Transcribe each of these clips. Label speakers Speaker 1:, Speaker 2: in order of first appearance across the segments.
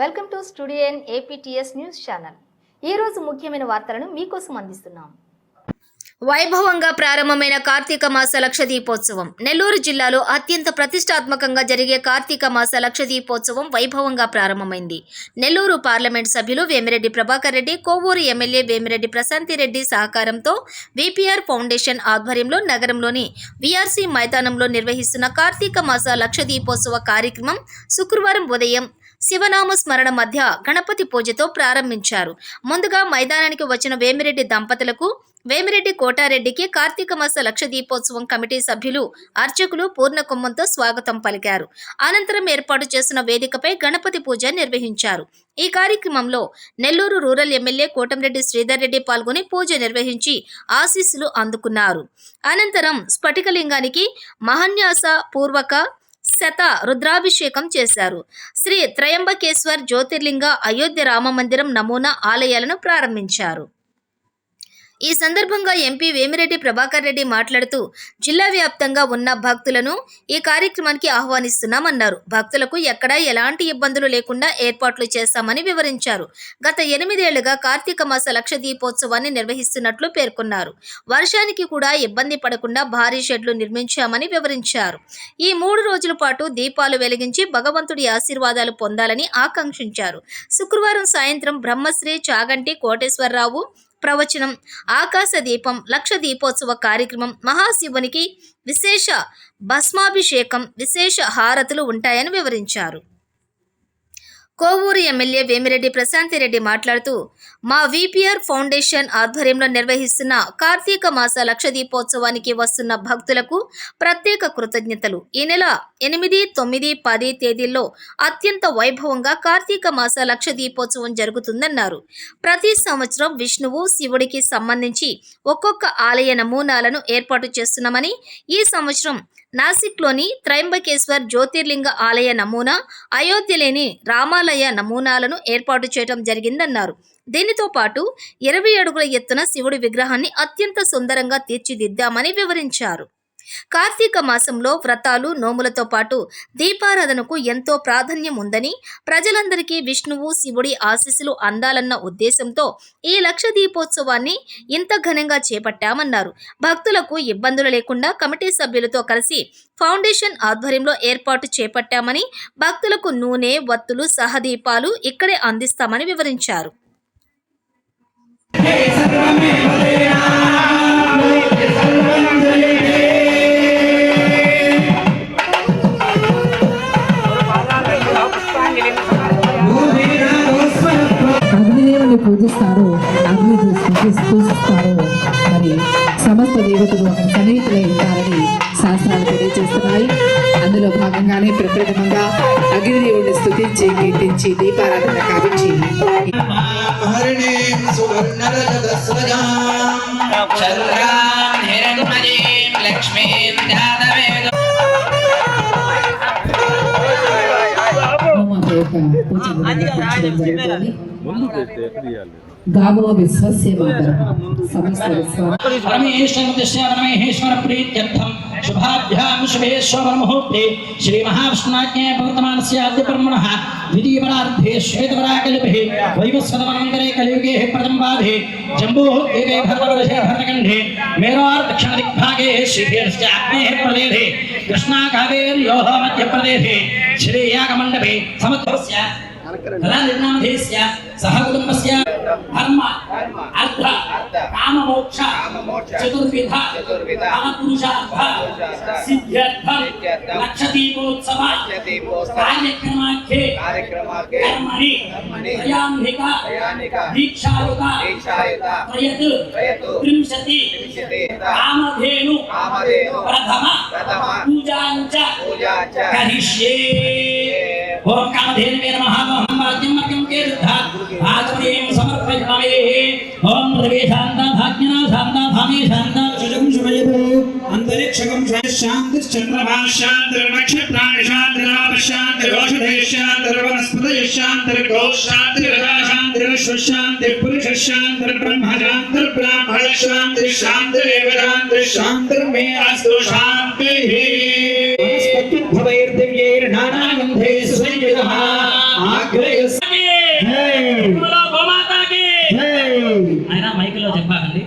Speaker 1: Welcome to studio N APTS news channel. ఈరోజు ముఖ్యమైన వార్తలను మీకోసం అందిస్తున్నాం. వైభవంగా ప్రారంభమైన కార్తీక మాస లక్ష దీపోత్సవం. నెల్లూరు జిల్లాలో అత్యంత ప్రతిష్టాత్మకంగా జరిగే కార్తీక మాస లక్ష దీపోత్సవం వైభవంగా ప్రారంభమైంది. నెల్లూరు పార్లమెంట్ సభ్యులు వేమిరెడ్డి ప్రభాకర్ రెడ్డి కోవూరు ఎమ్మెల్యే వేమిరెడ్డి ప్రశాంతిరెడ్డి సహకారంతో విపిఆర్ ఫౌండేషన్ ఆధ్వర్యంలో నగరంలోని విఆర్సీ మైదానంలో నిర్వహిస్తున్న కార్తీక మాస లక్ష దీపోత్సవ కార్యక్రమం శుక్రవారం ఉదయం శివనామ స్మరణ మధ్య గణపతి పూజతో ప్రారంభించారు. ముందుగా మైదానానికి వచ్చిన వేమిరెడ్డి దంపతులకు వేమిరెడ్డి కోటారెడ్డికి కార్తీక మాస లక్ష దీపోత్సవం కమిటీ సభ్యులు అర్చకులు పూర్ణ కుంభంతో స్వాగతం పలికారు. అనంతరం ఏర్పాటు చేసిన వేదికపై గణపతి పూజ నిర్వహించారు. ఈ కార్యక్రమంలో నెల్లూరు రూరల్ ఎమ్మెల్యే కోటంరెడ్డి శ్రీధర్ రెడ్డి పాల్గొని పూజ నిర్వహించి ఆశీస్సులు అందుకున్నారు. అనంతరం స్ఫటికలింగానికి మహన్యాస పూర్వక శత రుద్రాభిషేకం చేశారు. శ్రీ త్రయంబకేశ్వర్ జ్యోతిర్లింగ అయోధ్య రామ మందిరం నమూనా ఆలయాలను ప్రారంభించారు. ఈ సందర్భంగా ఎంపీ వేమిరెడ్డి ప్రభాకర్ రెడ్డి మాట్లాడుతూ జిల్లా వ్యాప్తంగా ఉన్న భక్తులను ఈ కార్యక్రమానికి ఆహ్వానిస్తున్నామన్నారు. భక్తులకు ఎక్కడా ఎలాంటి ఇబ్బందులు లేకుండా ఏర్పాట్లు చేస్తామని వివరించారు. గత ఎనిమిదేళ్ళుగా కార్తీక మాస లక్ష దీపోత్సవాన్ని నిర్వహిస్తున్నట్లు పేర్కొన్నారు. వర్షానికి కూడా ఇబ్బంది పడకుండా భారీ షెడ్లు నిర్మించామని వివరించారు. ఈ మూడు రోజుల పాటు దీపాలు వెలిగించి భగవంతుడి ఆశీర్వాదాలు పొందాలని ఆకాంక్షించారు. శుక్రవారం సాయంత్రం బ్రహ్మశ్రీ చాగంటి కోటేశ్వరరావు ప్రవచనం ఆకాశ దీపం లక్ష దీపోత్సవ కార్యక్రమం మహాశివునికి విశేష భస్మాభిషేకం విశేష హారతులు ఉంటాయని వివరించారు. కోవూరు ఎమ్మెల్యే వేమిరెడ్డి ప్రశాంతిరెడ్డి మాట్లాడుతూ మా విపిఆర్ ఫౌండేషన్ ఆధ్వర్యంలో నిర్వహిస్తున్న కార్తీక మాస లక్ష దీపోత్సవానికి వస్తున్న భక్తులకు ప్రత్యేక కృతజ్ఞతలు. ఈ నెల ఎనిమిది తొమ్మిది పది తేదీల్లో అత్యంత వైభవంగా కార్తీక మాస లక్ష దీపోత్సవం జరుగుతుందన్నారు. ప్రతి సంవత్సరం విష్ణువు శివుడికి సంబంధించి ఒక్కొక్క ఆలయ నమూనాలను ఏర్పాటు చేస్తున్నామని ఈ సంవత్సరం నాసిక్లోని త్రయంబకేశ్వర్ జ్యోతిర్లింగ ఆలయ నమూనా అయోధ్యలేని రామాలయ నమూనాలను ఏర్పాటు చేయడం జరిగిందన్నారు. దీనితో పాటు ఇరవై అడుగుల ఎత్తున శివుడి విగ్రహాన్ని అత్యంత సుందరంగా తీర్చిదిద్దామని వివరించారు. కార్తీక మాసంలో వ్రతాలు నోములతో పాటు దీపారాధనకు ఎంతో ప్రాధాన్యం ఉందని ప్రజలందరికీ విష్ణువు శివుడి ఆశీస్సులు అందాలన్న ఉద్దేశంతో ఈ లక్ష దీపోత్సవాన్ని ఇంత ఘనంగా చేపట్టామన్నారు. భక్తులకు ఇబ్బందులు లేకుండా కమిటీ సభ్యులతో కలిసి ఫౌండేషన్ ఆధ్వర్యంలో ఏర్పాటు చేపట్టామని భక్తులకు నూనె వత్తులు సహదీపాలు ఇక్కడే అందిస్తామని వివరించారు.
Speaker 2: चन्द्रान् विश्वस्य मातरः समस्त विश्वः परमेश्वर दृश्यानमेहेश्वर प्रीत्यर्थम्। शुभाभ्याम शुभेश्वर शुभे सोममुहूर्ते श्रीमहाविष्णाज्ञे प्रवर्तमानस्याद्य ब्रह्मणः द्वितीयपरार्धे श्वेतपराकलिपे वैवस्वतमनन्तरे कलियुगे प्रथमपाधे जम्बोः देवे भर्तवर्षे भर्तकण्ठे मेरोर्दक्षिणदिग्भागे श्रीधेरस्य आग्नेः प्रदेधे कृष्णाकावेर्योः मध्यप्रदेधे श्रेयागमण्डपे समत्वस्य धनानिर्नामधेयस्य सहकुटुम्बस्य धर्म अर्थ काममोक्ष चतुर्विध कामपुरुषार्थ सिद्ध्यर्थं
Speaker 3: लक्षदीपोत्सव कार्यक्रमाख्ये कर्मणि त्रयाम्भिका दीक्षायुता त्रयत् त्रिंशति कामधेनु प्रथम पूजां च करिष्ये ओम कामधेनवे नमः अहं वाज्यं मर्गं केरुद्धा आचमनीं समर्पयामि ओम प्रवेशान्ता भाग्यना शान्ता धामे शान्ता शुभं शुभयतु अन्तरिक्षकं शान्तिर्शान्तिर्वनस्पतयः शान्तिर्गोशान्तिर्शान्तिरशान्तिर्ब्रह्मशान्तिर्ब्राह्मणशान्तिर्शान्तिर्शान्तिर्मे अस्तु शान्तिः
Speaker 4: वनस्पतिर्भवैर्दिव्यैर्नानागन्धैः విగ్రహ ఆగ్రయ ఆయన మైక్లో చెప్పాకండి.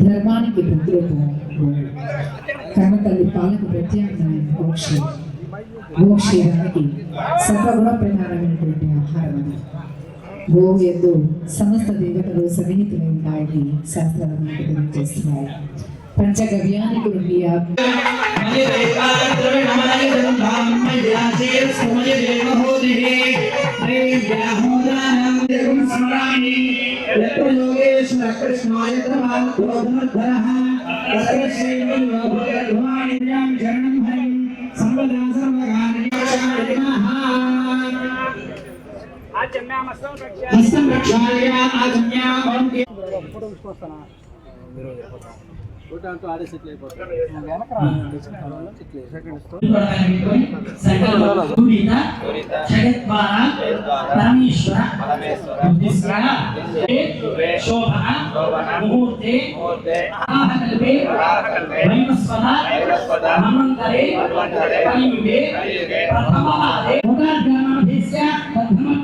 Speaker 4: ధర్మానికి భద్రత కన్న తల్లి పాలకు ప్రత్యామ్నాయం సర్వగుణ ప్రధానమైనటువంటి ఆహారం అది గోవు ఎందు సమస్త దేవతలు సన్నిహితులై ఉన్నాయని శాస్త్రాలు మనకు తెలియజేస్తున్నాయి పంచగవ్యానికి నుండి ఆ
Speaker 3: హస్తం రక్షాయ ఆగమ్య ఓం
Speaker 2: పరమేశ్వర శోభన ముహూర్తే ఆహకల్పే వైవస్వత మన్వంతరే కలియుగే ప్రథమవాదే ముఖార్ఘనమధేస్య తద్ధమన్యః దేవీనామ్యః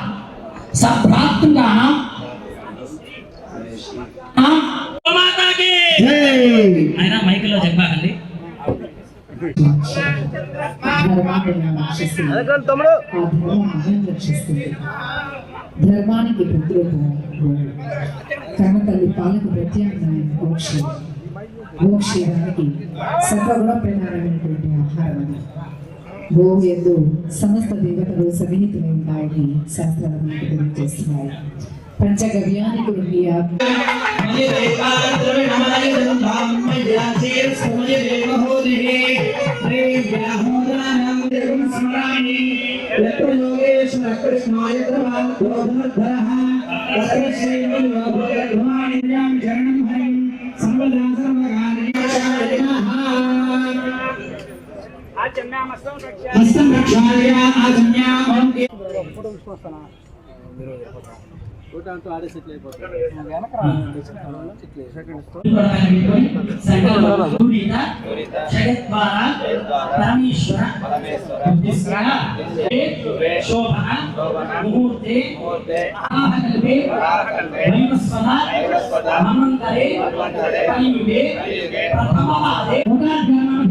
Speaker 2: మాతాకి ఆయన మైకులో చెప్పాలండి
Speaker 4: ధర్మానికి ప్రతిరూపం కన్న తల్లి పాలకు ప్రత్యామ్నాయం గోక్షి గోక్షీరానికి సర్వగుణ ప్రధానమైనటువంటి ఆహారం అది గోవు ఎందు సమస్త దేవతలు సన్నిహితులై ఉన్నాయని శాస్త్రాలు మనకు తెలియజేస్తున్నాయి పంచగవ్యానికి నుండి
Speaker 3: హస్తం రక్షాయ ఆగమ్య ఓం
Speaker 2: పరమేశ్వర శోభన ముహూర్తే ఆహకల్పే వైవస్వత మన్వంతరే కలియుగే ప్రథమవాదే ముఖార్ఘనమధేస్య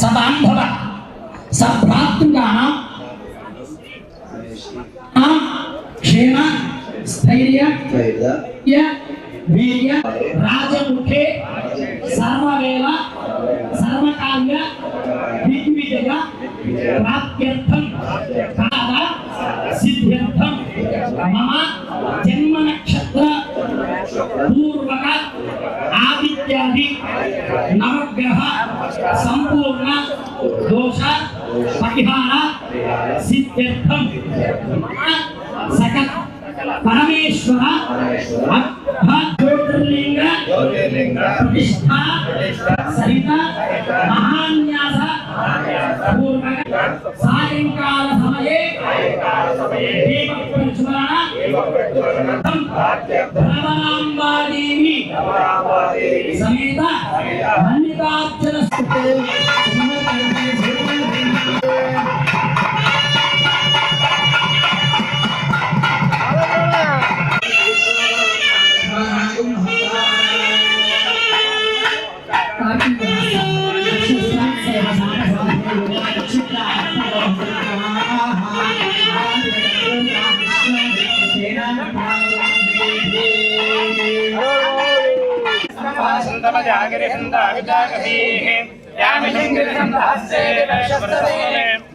Speaker 2: సబాంధవ సభ్రాతృగానాం క్షేమ స్థైర్య వీర్య రాజముఖే సర్వవేళ సర్వకాల్య దిగ్విజయ ప్రాప్త్యర్థం ప్రతిష్ఠ సహిత మహాన్యాస పూర్వక సాయంకాల సమయే దీప ప్రజ్వలన భ్రమరాంబాదేవి సమేత మల్లికార్జున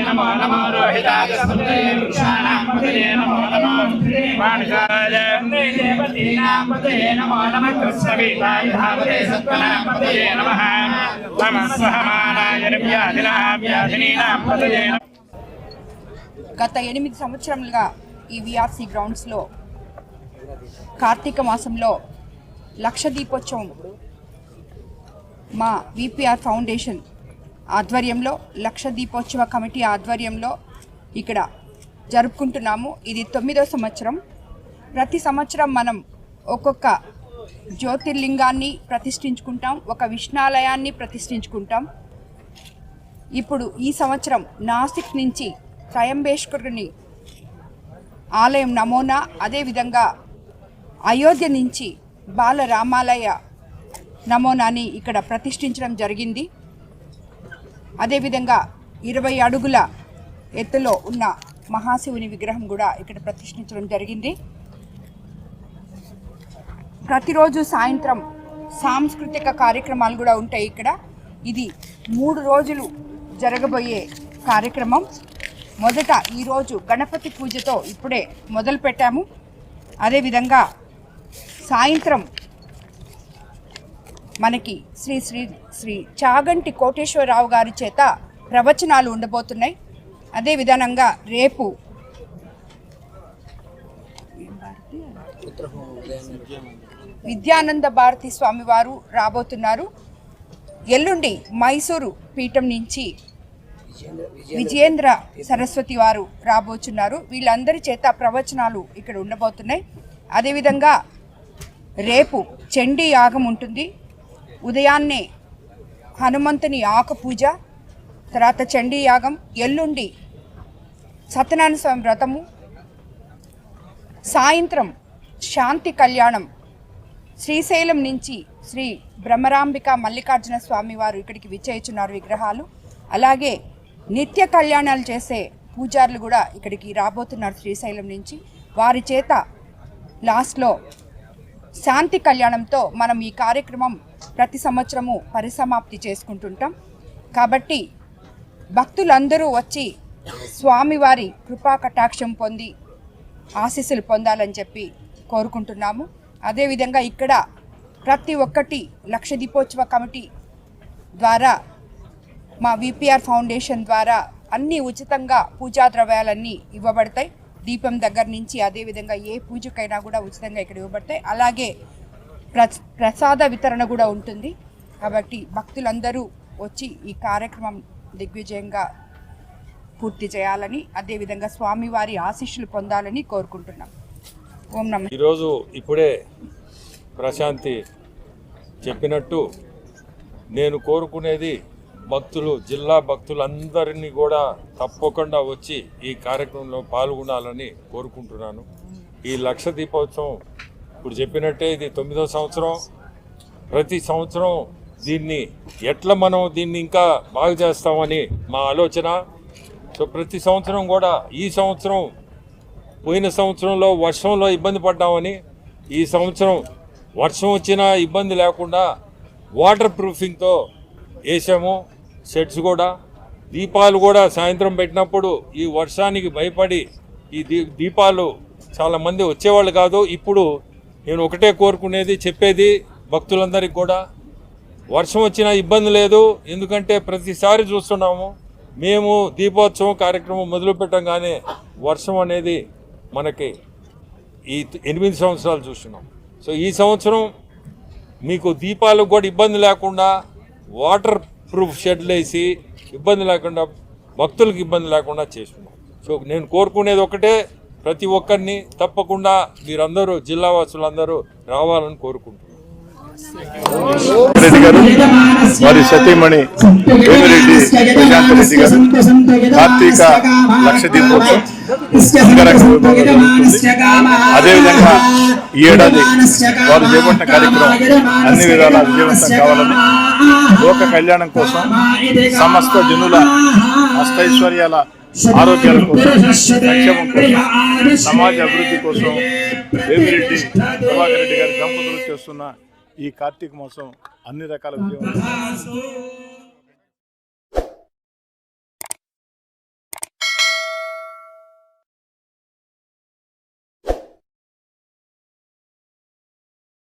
Speaker 3: నమో నమో రోహితాయ వృక్షాణం నమో నమో నమో ధావతే సత్వనాం సహమానాయ
Speaker 5: గత ఎనిమిది సంవత్సరములుగా ఈ విఆర్సి గ్రౌండ్స్లో కార్తీక మాసంలో లక్ష దీపోత్సవం మా విపిఆర్ ఫౌండేషన్ ఆధ్వర్యంలో లక్ష దీపోత్సవ కమిటీ ఆధ్వర్యంలో ఇక్కడ జరుపుకుంటున్నాము. ఇది తొమ్మిదో సంవత్సరం. ప్రతి సంవత్సరం మనం ఒక్కొక్క జ్యోతిర్లింగాన్ని ప్రతిష్ఠించుకుంటాం ఒక విష్ణాలయాన్ని ప్రతిష్ఠించుకుంటాం. ఇప్పుడు ఈ సంవత్సరం నాసిక్ నుంచి త్రయంబేశ్వరుని ఆలయం నమూనా అదేవిధంగా అయోధ్య నుంచి బాలరామాలయ నమూనాని ఇక్కడ ప్రతిష్ఠించడం జరిగింది. అదేవిధంగా ఇరవై అడుగుల ఎత్తులో ఉన్న మహాశివుని విగ్రహం కూడా ఇక్కడ ప్రతిష్ఠించడం జరిగింది. ప్రతిరోజు సాయంత్రం సాంస్కృతిక కార్యక్రమాలు కూడా ఉంటాయి ఇక్కడ. ఇది మూడు రోజులు జరగబోయే కార్యక్రమం. మొదట ఈరోజు గణపతి పూజతో ఇప్పుడే మొదలు పెట్టాము అదేవిధంగా సాయంత్రం మనకి శ్రీ శ్రీ శ్రీ చాగంటి కోటేశ్వరరావు గారి చేత ప్రవచనాలు ఉండబోతున్నాయి. అదే విధానంగా రేపు విద్యానంద భారతి స్వామివారు రాబోతున్నారు. ఎల్లుండి మైసూరు పీఠం నుంచి విజయేంద్ర సరస్వతి వారు రాబోతున్నారు వీళ్ళందరి చేత ప్రవచనాలు ఇక్కడ ఉండబోతున్నాయి. అదేవిధంగా రేపు చండీ యాగం ఉంటుంది. ఉదయాన్నే హనుమంతుని ఆకు పూజ తర్వాత చండీ యాగం ఎల్లుండి సత్యనారాయణ స్వామి వ్రతము సాయంత్రం శాంతి కళ్యాణం శ్రీశైలం నుంచి శ్రీ బ్రహ్మరాంబిక మల్లికార్జున స్వామి వారు ఇక్కడికి విచ్చేయుచున్నారు విగ్రహాలు. అలాగే నిత్య కళ్యాణాలు చేసే పూజారులు కూడా ఇక్కడికి రాబోతున్నారు శ్రీశైలం నుంచి. వారి చేత లాస్ట్లో శాంతి కళ్యాణంతో మనం ఈ కార్యక్రమం ప్రతి సంవత్సరము పరిసమాప్తి చేసుకుంటుంటాం. కాబట్టి భక్తులందరూ వచ్చి స్వామివారి కృపా కటాక్షం పొంది ఆశీస్సులు పొందాలని చెప్పి కోరుకుంటున్నాము. అదేవిధంగా ఇక్కడ ప్రతి ఒక్కటి లక్ష దీపోత్సవ కమిటీ ద్వారా మా విపిఆర్ ఫౌండేషన్ ద్వారా అన్నీ ఉచితంగా పూజా ద్రవ్యాలన్నీ ఇవ్వబడతాయి. దీపం దగ్గర నుంచి అదేవిధంగా ఏ పూజకైనా కూడా ఉచితంగా ఇక్కడ ఇవ్వబడతాయి. అలాగే ప్రసాద వితరణ కూడా ఉంటుంది. కాబట్టి భక్తులందరూ వచ్చి ఈ కార్యక్రమం దిగ్విజయంగా పూర్తి చేయాలని అదేవిధంగా స్వామివారి ఆశీస్సులు పొందాలని కోరుకుంటున్నాం. ఓం నమ.
Speaker 6: ఈరోజు ఇప్పుడే ప్రశాంతి చెప్పినట్టు నేను కోరుకునేది భక్తులు జిల్లా భక్తులందరినీ కూడా తప్పకుండా వచ్చి ఈ కార్యక్రమంలో పాల్గొనాలని కోరుకుంటున్నాను. ఈ లక్ష దీపోత్సవం ఇప్పుడు చెప్పినట్టే ఇది తొమ్మిదో సంవత్సరం. ప్రతి సంవత్సరం దీన్ని ఎట్లా మనం దీన్ని ఇంకా బాగు చేస్తామని మా ఆలోచన. సో ప్రతి సంవత్సరం కూడా ఈ సంవత్సరం పోయిన సంవత్సరంలో వర్షంలో ఇబ్బంది పడ్డామని ఈ సంవత్సరం వర్షం వచ్చినా ఇబ్బంది లేకుండా వాటర్ ప్రూఫింగ్తో వేసాము షెడ్స్ కూడా. దీపాలు కూడా సాయంత్రం పెట్టినప్పుడు ఈ వర్షానికి భయపడి ఈ దీ దీపాలు చాలామంది వచ్చేవాళ్ళు కాదు. ఇప్పుడు నేను ఒకటే కోరుకునేది చెప్పేది భక్తులందరికీ కూడా. వర్షం వచ్చినా ఇబ్బంది లేదు. ఎందుకంటే ప్రతిసారి చూస్తున్నాము మేము దీపోత్సవం కార్యక్రమం మొదలు పెట్టంగానే వర్షం అనేది మనకి ఈ ఎనిమిది సంవత్సరాలు చూస్తున్నాం. సో ఈ సంవత్సరం మీకు దీపాలకు కూడా ఇబ్బంది లేకుండా వాటర్ ప్రూఫ్ షెడ్లు వేసి ఇబ్బంది లేకుండా భక్తులకు ఇబ్బంది లేకుండా చేస్తున్నాం. సో నేను కోరుకునేది ఒకటే ప్రతి ఒక్కరిని తప్పకుండా మీరందరూ జిల్లా వాసులందరూ రావాలని కోరుకుంటున్నాను
Speaker 7: రెడ్డి గారు వారి సతీమణి వేమిరెడ్డి ప్రశాంత్ రెడ్డి గారు కార్తీక లక్ష దీపోత్సవం అదేవిధంగా ఈ ఏడాది వారు చేపట్టిన కార్యక్రమం అన్ని విధాలా విజయవంతం కావాలని లోక కళ్యాణం కోసం సమస్త జనుల అష్టైశ్వర్యాల ఆరోగ్యాల కోసం సంక్షేమం కోసం సమాజ అభివృద్ధి కోసం వేమిరెడ్డి ప్రభాకర్ రెడ్డి గారి దంపతులు చేస్తున్న ఈ కార్తీక మాసం అన్ని రకాల విజయవంతం.